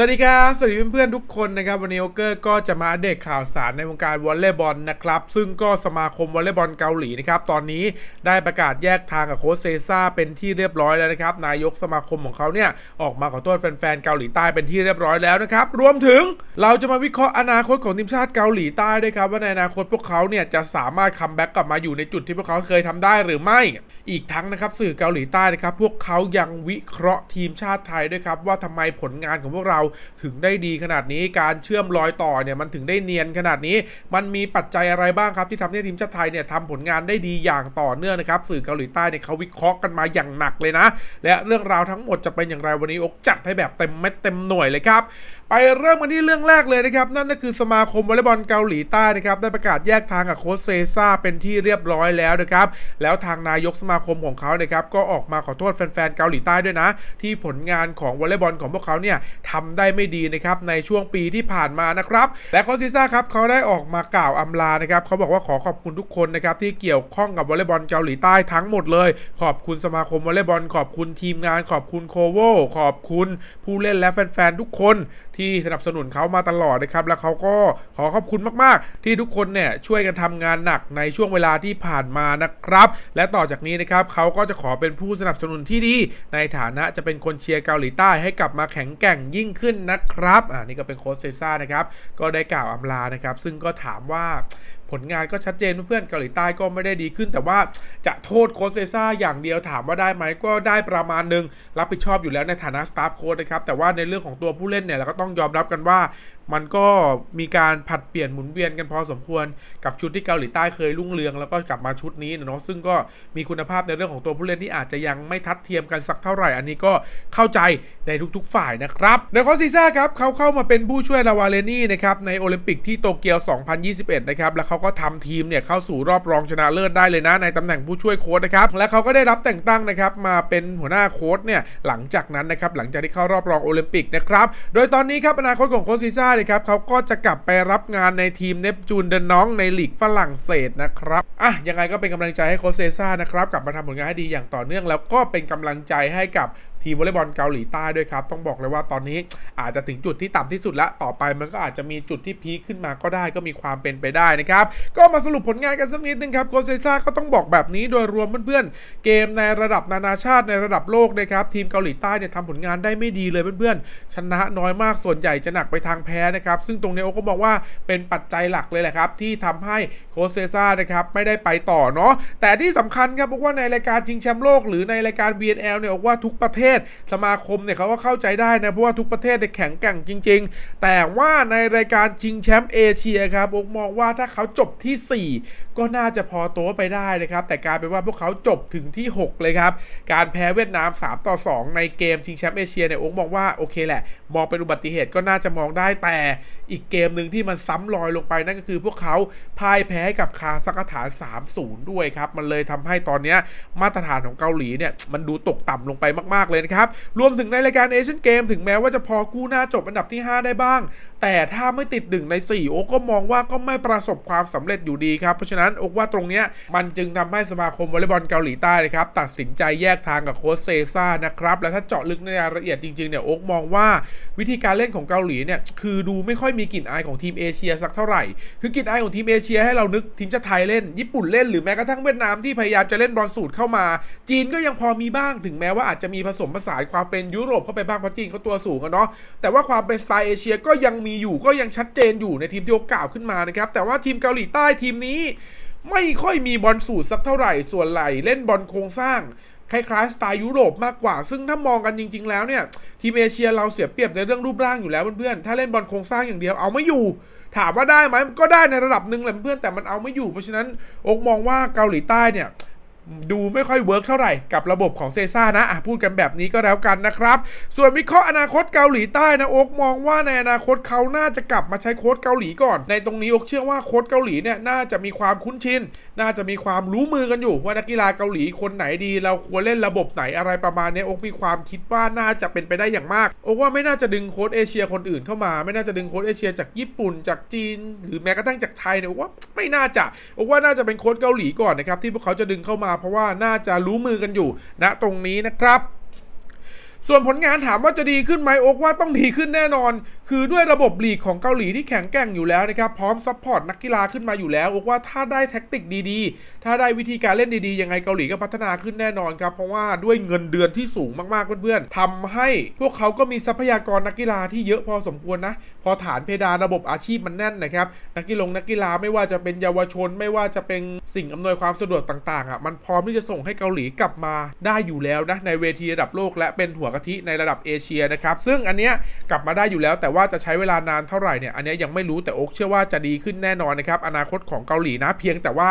สวัสดีครับ สวัสดีเพื่อนๆทุกคนนะครับวันนี้โอเกอร์ก็จะมาอัปเดตข่าวสารในวงการวอลเลย์บอลนะครับซึ่งก็สมาคมวอลเลย์บอลเกาหลีนะครับตอนนี้ได้ประกาศแยกทางกับโค้ชเซซ่าเป็นที่เรียบร้อยแล้วนะครับนายกสมาคมของเขาเนี่ยออกมาขอโทษแฟนๆเกาหลีใต้เป็นที่เรียบร้อยแล้วนะครับรวมถึงเราจะมาวิเคราะห์อนาคตของทีมชาติเกาหลีใต้ด้วยครับว่าในอนาคตพวกเขาเนี่ยจะสามารถคัมแบ็กกลับมาอยู่ในจุดที่พวกเขาเคยทำได้หรือไม่ อีกทั้งนะครับสื่อเกาหลีใต้นะครับพวกเขายังวิเคราะห์ทีมชาติไทยด้วยครับว่าทำไมผลงานของพวกเราถึงได้ดีขนาดนี้การเชื่อมรอยต่อเนี่ยมันถึงได้เนียนขนาดนี้ มันมีปัจจัยอะไรบ้างครับที่ทำให้ทีมชาติไทยเนี่ยทำผลงานได้ดีอย่างต่อเนื่องนะครับสื่อเกาหลีใต้เนี่ยเขาวิเคราะห์กันมาอย่างหนักเลยนะ และเรื่องราวทั้งหมดจะเป็นอย่างไรวันนี้อกจัดให้แบบเต็มเม็ดเต็มหน่วยเลยครับ ไปเริ่มกันที่เรื่องแรกเลยนะครับ นั่นก็คือสมาคมวอลเลย์บอลเกาหลีใต้นะครับได้ประกาศแยกทางกับโค้ชเซซ่าเป็นที่เรียบร้อยแล้วนะครับแล้วทางนายกสมาคมของเขานะครับก็ออกมาขอโทษแฟนๆเกาหลีใต้ด้วยนะ ที่ผลงานของวอลเลย์บอลของพวกเขาเนี่ยทำได้ไม่ดีนะครับในช่วงปีที่ผ่านมานะครับและโค้ชเซซ่าครับเขาได้ออกมากล่าวอำลานะครับเขาบอกว่าขอขอบคุณทุกคนนะครับที่เกี่ยวข้องกับวอลเลย์บอลเกาหลีใต้ทั้งหมดเลย ขอบคุณสมาคมวอลเลย์บอลขอบคุณทีมงาน ขอบคุณโคโวขอบคุณผู้เล่นและแฟนๆทุกคนที่สนับสนุนเขามาตลอดนะครับ แล้วเขาก็ขอขอบคุณมาก ๆ ที่ทุกคนเนี่ยช่วยกันทำงานหนักในช่วงเวลาที่ผ่านมานะครับ และต่อจากนี้นะครับเขาก็จะขอเป็นผู้สนับสนุนที่ดี ในฐานะจะเป็นคนเชียร์เกาหลีใต้ให้กลับมาแข็งแกร่งยิ่งขึ้นนะครับอ่านี่ก็เป็นโค้ชเซซ่านะครับก็ได้กล่าวอำลานะครับ ซึ่งก็ถามว่า ผลงานก็ชัดเจนเพื่อนๆเกาหลีใต้ก็ไม่ได้ดีขึ้น แต่ว่าจะโทษโค้ชเซซ่าอย่างเดียวถามว่าได้ไหมก็ได้ประมาณหนึ่งรับผิดชอบอยู่แล้วในฐานะสตาฟโค้ดนะครับแต่ว่าในเรื่องของตัวผู้เล่นเนี่ยเราก็ต้องยอมรับกันว่า มันก็มีการผัดเปลี่ยนหมุนเวียนกันพอสมควรกับชุดที่เกาหลีใต้เคยรุ่งเรืองแล้วก็กลับมาชุดนี้นะเนาะซึ่งก็มีคุณภาพในเรื่องของตัวผู้เล่นที่อาจจะยังไม่ทัดเทียมกันสักเท่าไหร่ อันนี้ก็เข้าใจในทุกๆฝ่ายนะครับในคอซีซ่าครับเขาเข้ามาเป็นผู้ช่วยลาวาเลนี่นะครับในโอลิมปิกที่โตเกียว 2021 นะครับแล้วเขาก็ทำทีมเนี่ยเข้าสู่รอบรองชนะเลิศได้เลยนะ ในตำแหน่งผู้ช่วยโค้ชนะครับและเขาก็ได้รับแต่งตั้งนะครับมาเป็นหัวหน้าโค้ชเนี่ยหลังจากนั้นนะครับหลังจากที่เข้ารอบรองโอลิมปิกนะครับโดยตอนนี้ครับอนาคตของโคซีซ่านะครับเขาก็จะกลับไปรับงานในทีมเนปจูนเดนน้องในลีกฝรั่งเศสนะครับอะยังไงก็เป็นกำลังใจให้โคเซซ่านะครับกลับมาทำผลงานให้ดีอย่างต่อเนื่อง แล้วก็เป็นกำลังใจให้กับทีมวอลเลย์บอลเกาหลีใต้ด้วยครับ ต้องบอกเลยว่าตอนนี้อาจจะถึงจุดที่ต่ำที่สุดแล้วต่อไปมันก็อาจจะมีจุดที่พีคขึ้นมาก็ได้ก็มีความเป็นไปได้นะครับ ก็มาสรุปผลงานกันสักนิดนึงครับโคเซซ่าก็ต้องบอกแบบนี้โดยรวมเพื่อนๆ เกมในระดับนานาชาติในระดับโลกนะครับ ทีมเกาหลีใต้เนี่ยทำผลงานได้ไม่ดีเลยเพื่อนๆ ชนะน้อยมากส่วนใหญ่จะหนักไปทางแพ้นะครับ ซึ่งตรงนี้โอก็มองว่าเป็นปัจจัยหลักเลยแหละครับ ที่ทำให้โคเซซ่านะครับไม่ได้ไปต่อเนาะแต่ที่สำคัญครับบอกว่าในรายการชิงแชมป์โลกหรือในรายการ BNL เนี่ยบอกว่าทุกประเทศสมาคมเนี่ยเขาก็เข้าใจได้นะเพราะว่าทุกประเทศเนี่ยแข็งแกร่งจริง ๆ แต่ว่าในรายการชิงแชมป์เอเชียครับอกมองว่าถ้าเขาจบที่ 4 ก็น่าจะพอตัวไปได้นะครับ แต่กลารเป็นว่าพวกเขาจบถึงที่ 6 เลยครับ การแพ้เวียดนาม 3 ต่อ 2 ในเกมชิงแชมป์เอเชียเนี่ยอกมองว่าโอเคแหละ มองเป็นอุบัติเหตุก็น่าจะมองได้แต่ there อีกเกมหนึ่งที่มันซ้ำรอยลงไปนั่นก็คือพวกเขาพ่ายแพ้กับคาซัคสถาน 3-0 ด้วยครับ มันเลยทำให้ตอนนี้มาตรฐานของเกาหลีเนี่ย มันดูตกต่ำลงไปมาก ๆ เลยนะครับ รวมถึงในรายการเอเชียนเกมถึงแม้ว่าจะพอกู้หน้าจบอันดับที่ 5 ได้บ้าง แต่ถ้าไม่ติดหนึ่งใน 4 โอ๊กก็มองว่าก็ไม่ประสบความสำเร็จอยู่ดีครับ เพราะฉะนั้นโอ๊กว่าตรงเนี้ยมันจึงทำให้สมาคมวอลเลย์บอลเกาหลีใต้นะครับตัดสินใจแยกทางกับโค้ชเซซ่านะครับและถ้าเจาะลึกในรายละเอียดจริงๆเนี่ยโอ๊กมองว่าวิธีการเล่นของเกาหลีเนี่ยคือดูไม่ค่อยมีกลิ่นอายของทีมเอเชียสักเท่าไหร่ คือกลิ่นอายของทีมเอเชียให้เรานึกทีมชาติไทยเล่น ญี่ปุ่นเล่นหรือแม้กระทั่งเวียดนามที่พยายามจะเล่นบอลสูตรเข้ามา จีนก็ยังพอมีบ้างถึงแม้ว่าอาจจะมีผสมผสานความเป็นยุโรปเข้าไปบ้างเพราะจีนเขาตัวสูงกันเนาะแต่ว่าความเป็นสไตล์เอเชียก็ยังมีอยู่ก็ยังชัดเจนอยู่ในทีมที่โอกล่าวขึ้นมานะครับแต่ว่าทีมเกาหลีใต้ทีมนี้ ไม่ค่อยมีบอลสูตรสักเท่าไหร่ส่วนไหลเล่นบอลโครงสร้าง คล้ายๆสไตล์ยุโรปมากกว่า ซึ่งถ้ามองกันจริง ๆ แล้วเนี่ยทีมเอเชียเราเสียเปรียบในเรื่องรูปร่างอยู่แล้วเพื่อนๆถ้าเล่นบอลโครงสร้างอย่างเดียวเอาไม่อยู่ ถามว่าได้ไหมก็ได้ในระดับหนึ่งแหละเพื่อนแต่มันเอาไม่อยู่เพราะฉะนั้นอกมองว่าเกาหลีใต้เนี่ย ดูไม่ค่อยเวิร์กเท่าไหร่กับระบบของเซซ่านะะพูดกันแบบนี้ก็แล้วกันนะครับ ส่วนวิเคราะห์อนาคตเกาหลีใต้นะโอ๊กมองว่าในอนาคตเขาน่าจะกลับมาใช้โค้ดเกาหลีก่อน ในตรงนี้โอ๊กเชื่อว่าโค้ดเกาหลีเนี่ยน่าจะมีความคุ้นชิน น่าจะมีความรู้มือกันอยู่ ว่านักกีฬาเกาหลีคนไหนดี เราควรเล่นระบบไหนอะไรประมาณนี้โอ๊กมีความคิดว่าน่าจะเป็นไปได้อย่างมากโอ๊กว่าไม่น่าจะดึงโค้ดเอเชียคนอื่นเข้ามา ไม่น่าจะดึงโค้ดเอเชียจากญี่ปุ่น จากจีน หรือแม้กระทั่งจากไทยเนี่ยโอ๊กว่าไม่น่าจะโอ๊กว่าน่าจะเป็นโค้ดเกาหลีก่อนนะครับที่พวกเขาจะดึงเข้ามาเพราะว่าน่าจะรู้มือกันอยู่ณตรงนี้นะครับ ส่วนผลงานถามว่าจะดีขึ้นไหมโอ๊กว่าต้องดีขึ้นแน่นอน คือด้วยระบบลีกของเกาหลีที่แข็งแกร่งอยู่แล้วนะครับพร้อมซัพพอร์ตนักกีฬาขึ้นมาอยู่แล้วโอ๊กว่าถ้าได้แท็กติกดีๆ ถ้าได้วิธีการเล่นดีๆ ยังไงเกาหลีก็พัฒนาขึ้นแน่นอนครับ เพราะว่าด้วยเงินเดือนที่สูงมากๆเพื่อนๆทำให้พวกเขาก็มีทรัพยากรนักกีฬาที่เยอะพอสมควรนะ พอฐานเพดานระบบอาชีพมันแน่นนะครับนักกีฬานักกีฬาไม่ว่าจะเป็นเยาวชน ไม่ว่าจะเป็นสิ่งอำนวยความสะดวกต่างๆอะมันพร้อมที่จะส่งให้เกาหลีกลับมาได้อยู่แล้วนะในเวทีระดับโลกและเป็นหัวกะทิในระดับเอเชียนะครับซึ่งอันเนี้ยกลับมาได้อยู่แล้วแต่ว่าว่าจะใช้เวลานานเท่าไหร่เนี่ยอันนี้ยังไม่รู้แต่โอ๊กเชื่อว่าจะดีขึ้นแน่นอนนะครับอนาคตของเกาหลีนะเพียงแต่ว่า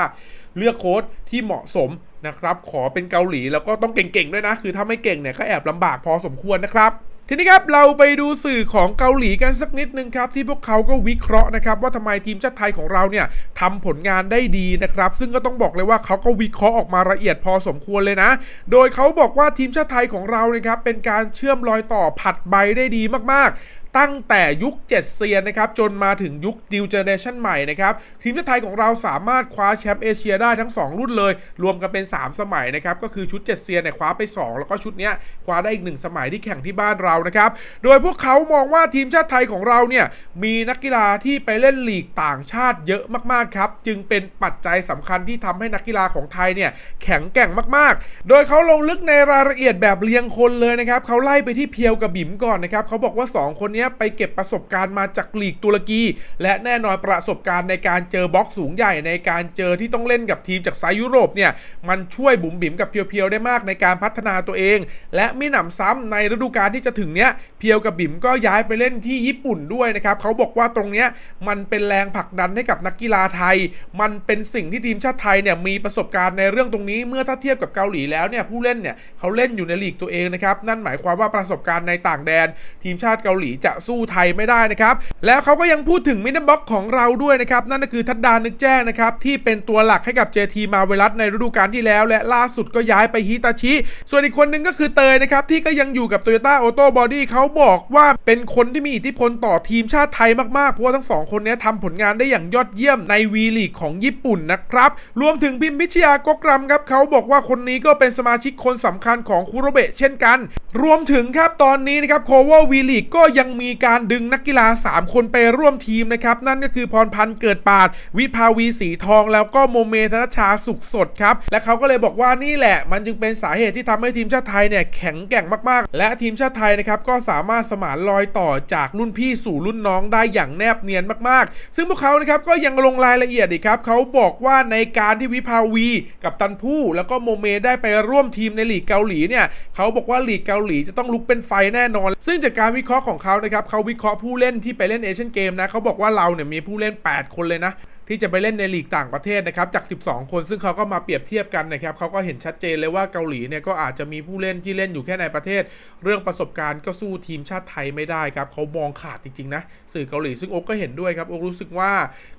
เลือกโค้ชที่เหมาะสมนะครับขอเป็นเกาหลีแล้วก็ต้องเก่งๆด้วยนะ คือถ้าไม่เก่งเนี่ยก็แอบลำบากพอสมควรนะครับทีนี้ครับเราไปดูสื่อของเกาหลีกันสักนิดนึงครับ ที่พวกเขาก็วิเคราะห์นะครับว่าทำไมทีมชาติไทยของเราเนี่ยทำผลงานได้ดีนะครับ ซึ่งก็ต้องบอกเลยว่าเขาก็วิเคราะห์ออกมาละเอียดพอสมควรเลยนะ โดยเขาบอกว่าทีมชาติไทยของเรานะครับเป็นการเชื่อมรอยต่อผัดใบได้ดีมากๆตั้งแต่ยุค 7 เซียนนะครับ จนมาถึงยุคดิวเจเนชั่นใหม่นะครับ ทีมชาติไทยของเราสามารถคว้าแชมป์เอเชียได้ทั้ง 2 รุ่นเลย รวมกันเป็น 3 สมัยนะครับ ก็คือชุด 7 เซียนเนี่ยคว้าไป 2 แล้วก็ชุดเนี้ยคว้าได้อีก 1 สมัยที่แข่งที่บ้านเรานะครับ โดยพวกเขามองว่าทีมชาติไทยของเราเนี่ยมีนักกีฬาที่ไปเล่นลีกต่างชาติเยอะมากๆครับจึงเป็นปัจจัยสำคัญที่ทำให้นักกีฬาของไทยเนี่ยแข็งแกร่งมากๆ โดยเขาลงลึกในรายละเอียดแบบเรียงคนเลยนะครับเขาไล่ไปที่เพียวกับบิ๋มก่อนนะครับเขาบอกว่า 2 คนนี้ไปเก็บประสบการณ์มาจากลีกตุรกี และแน่นอนประสบการณ์ในการเจอบล็อกสูงใหญ่ในการเจอที่ต้องเล่นกับทีมจากไซต์ยุโรปเนี่ยมันช่วยบุ๋มบิ๋มกับเพียวๆได้มากในการพัฒนาตัวเอง และไม่หนำซ้ำในฤดูกาลที่จะถึงเนี้ยเพียวกับบิ๋มก็ย้ายไปเล่นที่ญี่ปุ่นด้วยนะครับเขาบอกว่าตรงเนี้ยมันเป็นแรงผลักดันให้กับนักกีฬาไทย มันเป็นสิ่งที่ทีมชาติไทยเนี่ยมีประสบการณ์ในเรื่องตรงนี้เมื่อถ้าเทียบกับเกาหลีแล้วเนี่ยผู้เล่นเนี่ยเขาเล่นอยู่ในลีกตัวเองนะครับนั่นหมายความว่าประสบการณ์ในต่างแดน ทีมชาติเกาหลีจะสู้ไทยไม่ได้นะครับ แล้วเขาก็ยังพูดถึงมิดเดิลบ็อกของเราด้วยนะครับ นั่นก็คือทัดดานึกแจ้งนะครับ ที่เป็นตัวหลักให้กับ JT มาเวลัสในฤดูกาลที่แล้ว และล่าสุดก็ย้ายไปฮิตาชิ ส่วนอีกคนนึงก็คือเตยนะครับ ที่ก็ยังอยู่กับ Toyota Auto Body เขาบอกว่าเป็นคนที่มีอิทธิพลต่อทีมชาติไทยมากๆเพราะว่าทั้งสองคนนี้ทำผลงานได้อย่างยอดเยี่ยมในวีลีกของญี่ปุ่นนะครับรวมถึงพิมพิชยากกรำครับเขาบอกว่าคนนี้ก็เป็นสมาชิกคนสำคัญของคุโรเบะเช่นกัน รวมถึงครับตอนนี้นะครับโคววีลีกก็ยังมีการดึงนักกีฬา 3 คนไปร่วมทีมนะครับ นั่นก็คือพรพันธ์เกิดปาด วิภาวีสีทอง แล้วก็โมเมธนชชาสุขสดครับ และเขาก็เลยบอกว่านี่แหละ มันจึงเป็นสาเหตุที่ทำให้ทีมชาติไทยเนี่ยแข็งแกร่งมากๆ และทีมชาติไทยนะครับก็สามารถสมานรอยต่อจากรุ่นพี่สู่รุ่นน้องได้อย่างแนบเนียนมากๆ ซึ่งพวกเขานะครับก็ยังลงรายละเอียดอีกครับเขาบอกว่าในการที่วิภาวีกับตันผู้แล้วก็โมเมได้ไปร่วมทีมในลีกเกาหลีเนี่ยเขาบอกว่าลีกเกาหลีจะต้องลุกเป็นไฟแน่นอน ซึ่งจากการวิเคราะห์ของเขานะครับเขาวิเคราะห์ผู้เล่นที่ไปเล่นเอเชียนเกมนะเขาบอกว่าเราเนี่ยมีผู้เล่น 8 คนเลยนะ ที่จะไปเล่นในลีกต่างประเทศนะครับจาก 12 คนซึ่งเขาก็มาเปรียบเทียบกันนะครับเขาก็เห็นชัดเจนเลยว่าเกาหลีเนี่ยก็อาจจะมีผู้เล่นที่เล่นอยู่แค่ในประเทศ เรื่องประสบการณ์ก็สู้ทีมชาติไทยไม่ได้ครับเขามองขาดจริงๆนะสื่อเกาหลีซึ่งโอ๊กก็เห็นด้วยครับโอ๊กรู้สึกว่า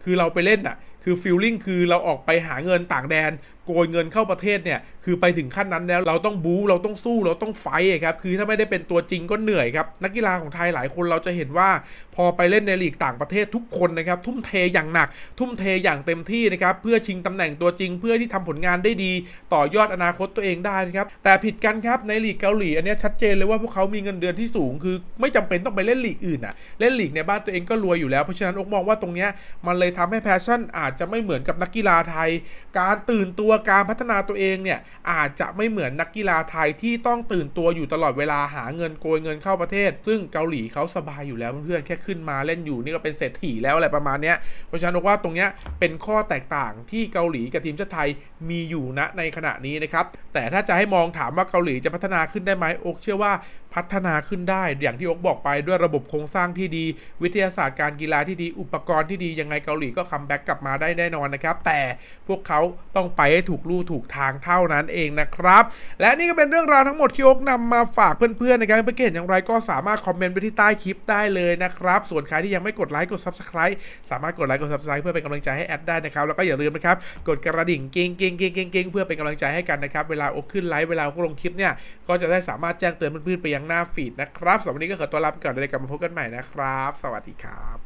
คือเราไปเล่นอะคือฟีลลิ่งคือเราออกไปหาเงินต่างแดนโกยเงินเข้าประเทศเนี่ยคือไปถึงขั้นนั้นแล้วเราต้องบู๊เราต้องสู้เราต้องไฟครับคือถ้าไม่ได้เป็นตัวจริงก็เหนื่อยครับนักกีฬาของไทยหลายคนเราจะเห็นว่า พอไปเล่นในลีกต่างประเทศทุกคนนะครับทุ่มเทอย่างหนัก ทุ่มเทอย่างเต็มที่นะครับเพื่อชิงตำแหน่งตัวจริง เพื่อที่ทำผลงานได้ดี ต่อยอดอนาคตตัวเองได้นะครับแต่ผิดกันครับในลีกเกาหลีอันนี้ชัดเจนเลยว่าพวกเขามีเงินเดือนที่สูง คือไม่จำเป็นต้องไปเล่นลีกอื่นอะเล่นลีกในบ้านตัวเองก็รวยอยู่แล้วเพราะฉะนั้นอกมองว่าตรงเนี้ยมันเลยทำให้แพชชั่นอาจจะไม่เหมือนกับนักกีฬาไทย การตื่นตัวการพัฒนาตัวเองเนี่ยอาจจะไม่เหมือนนักกีฬาไทยที่ต้องตื่นตัวอยู่ตลอดเวลาหาเงินโกยเงินเข้าประเทศ ซึ่งเกาหลีเขาสบายอยู่แล้วเพื่อนๆแค่ขึ้นมาเล่นอยู่นี่ก็เป็นเศรษฐีแล้วอะไรประมาณเนี้ยเพราะฉะนั้นอกว่าตรงเนี้ยเป็นข้อแตกต่างที่เกาหลีกับทีมชาติไทยมีอยู่ณในขณะนี้นะครับ แต่ถ้าจะให้มองถามว่าเกาหลีจะพัฒนาขึ้นได้ไหมอกเชื่อว่าพัฒนาขึ้นได้ อย่างที่อกบอกไปด้วยระบบโครงสร้างที่ดี วิทยาศาสตร์การกีฬาที่ดี อุปกรณ์ที่ดี ยังไงเกาหลีก็คัมแบ็กกลับมาได้แน่นอนนะครับ แต่พวกเขาต้องไปให้ถูกลู่ถูกทางเท่านั้นเองนะครับ และนี่ก็เป็นเรื่องราวทั้งหมดที่อกนำมาฝากเพื่อนๆนะครับเพื่อนๆอย่างไรก็สามารถคอมเมนต์ไปที่ใต้คลิปได้เลยนะครับ ส่วนใครที่ยังไม่กดไลค์กด Subscribe สามารถกดไลค์กด Subscribe เพื่อเป็นกำลังใจให้แอดได้นะครับ แล้วก็อย่าลืมนะครับ กดกระดิ่งกิ้งกิ้งกิ้งกิ้งกิ้งเพื่อเป็นกำลังใจให้กันนะครับ เวลาอกขึ้นไลฟ์เวลาลงคลิปเนี่ย ก็จะได้สามารถแจ้งเตือนเพื่อนๆไปยังหน้าฟีดนะครับสำหรับวันนี้ก็ขอตัวลาไปก่อนเดี๋ยวกลับมาพบกันใหม่นะครับ สวัสดีครับ